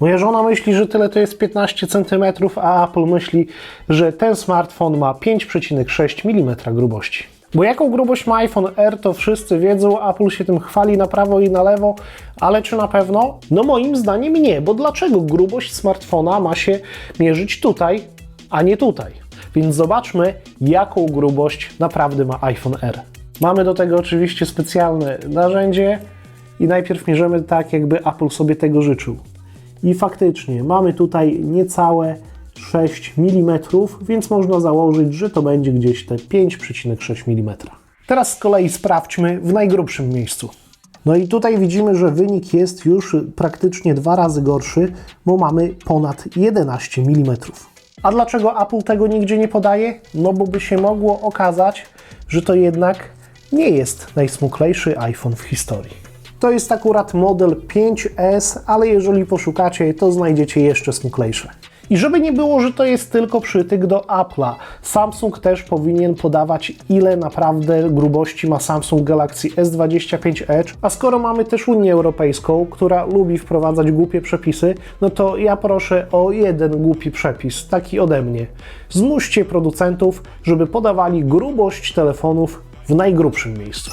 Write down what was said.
Moja żona myśli, że tyle to jest 15 cm, a Apple myśli, że ten smartfon ma 5,6 mm grubości. Bo jaką grubość ma iPhone R, to wszyscy wiedzą, Apple się tym chwali na prawo i na lewo, ale czy na pewno? No moim zdaniem nie, bo dlaczego grubość smartfona ma się mierzyć tutaj, a nie tutaj? Więc zobaczmy, jaką grubość naprawdę ma iPhone R. Mamy do tego oczywiście specjalne narzędzie i najpierw mierzymy tak, jakby Apple sobie tego życzył. I faktycznie mamy tutaj niecałe 6 mm, więc można założyć, że to będzie gdzieś te 5,6 mm. Teraz z kolei sprawdźmy w najgrubszym miejscu. No i tutaj widzimy, że wynik jest już praktycznie dwa razy gorszy, bo mamy ponad 11 mm. A dlaczego Apple tego nigdzie nie podaje? No bo by się mogło okazać, że to jednak nie jest najsmuklejszy iPhone w historii. To jest akurat model 5S, ale jeżeli poszukacie, to znajdziecie jeszcze smuklejsze. I żeby nie było, że to jest tylko przytyk do Apple'a, Samsung też powinien podawać, ile naprawdę grubości ma Samsung Galaxy S25 Edge. A skoro mamy też Unię Europejską, która lubi wprowadzać głupie przepisy, no to ja proszę o jeden głupi przepis, taki ode mnie. Zmuście producentów, żeby podawali grubość telefonów w najgrubszym miejscu.